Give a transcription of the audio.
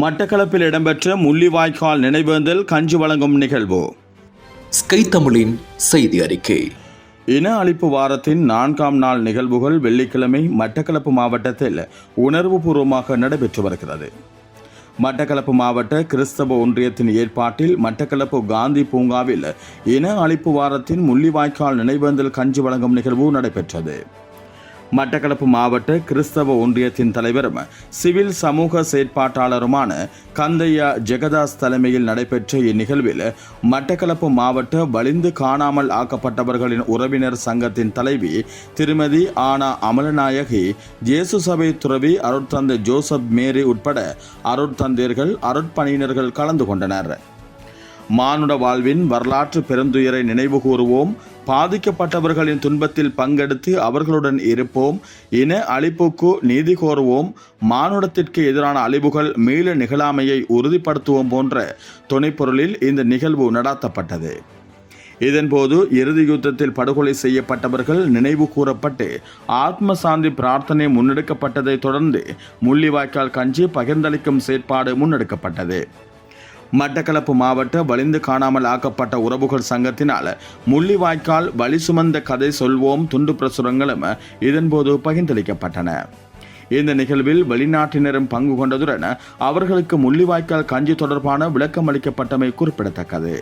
மட்டக்களப்பில் இடம்பெற்ற முள்ளிவாய்க்கால் நினைவேந்தல் கஞ்சி வழங்கும் நிகழ்வு. ஸ்கை தமிழின் செய்தி அறிக்கை. இன அழிப்பு வாரத்தின் நான்காம் நாள் நிகழ்வுகள் வெள்ளிக்கிழமை மட்டக்களப்பு மாவட்டத்தில் உணர்வுபூர்வமாக நடைபெற்று வருகிறது. மட்டக்களப்பு மாவட்ட கிறிஸ்தவ ஒன்றியத்தின் ஏற்பாட்டில் மட்டக்களப்பு காந்தி பூங்காவில் இன அழிப்பு வாரத்தின் முள்ளிவாய்க்கால் நினைவேந்தல் கஞ்சி வழங்கும் நிகழ்வு நடைபெற்றது. மட்டக்களப்பு மாவட்ட கிறிஸ்தவ ஒன்றியத்தின் தலைவரும் சிவில் சமூக செயற்பாட்டாளருமான கந்தையா ஜெகதாஸ் தலைமையில் நடைபெற்ற இந்நிகழ்வில் மட்டக்களப்பு மாவட்ட வலிந்து காணாமல் ஆக்கப்பட்டவர்களின் உறவினர் சங்கத்தின் தலைவி திருமதி ஆனா அமலநாயகி ஜேசு சபை துறவி அருட்தந்தை ஜோசப் மேரி உட்பட அருட்தந்தையர்கள் அருட்பணியினர்கள் கலந்து கொண்டனர். மானுட வாழ்வின் வரலாற்று பெருந்துயரை நினைவு கூறுவோம். பாதிக்கப்பட்டவர்களின் துன்பத்தில் பங்கெடுத்து அவர்களுடன் இருப்போம். இன அழிப்புக்கு நீதி கோருவோம். மானுடத்திற்கு எதிரான அழிவுகள் மீள நிகழாமையை உறுதிப்படுத்துவோம் போன்ற துணைப்பொருளில் இந்த நிகழ்வு நடாத்தப்பட்டது. இதன்போது இறுதி யுத்தத்தில் படுகொலை செய்யப்பட்டவர்கள் நினைவு கூறப்பட்டு ஆத்ம சாந்தி பிரார்த்தனை முன்னெடுக்கப்பட்டதைத் தொடர்ந்து முள்ளிவாய்க்கால் கஞ்சி பகிர்ந்தளிக்கும் செயற்பாடு முன்னெடுக்கப்பட்டது. மட்டக்களப்பு மாவட்ட வலிந்து காணாமல் ஆக்கப்பட்ட உறவுகள் சங்கத்தினால் முள்ளிவாய்க்கால் வழி சுமந்த கதை சொல்வோம் துண்டு பிரசுரங்களும் இதன்போது பகிர்ந்தளிக்கப்பட்டன. இந்த நிகழ்வில் வெளிநாட்டினரும் பங்கு கொண்டதுடன் அவர்களுக்கு முள்ளிவாய்க்கால் கஞ்சி தொடர்பான விளக்கம் அளிக்கப்பட்டமை குறிப்பிடத்தக்கது.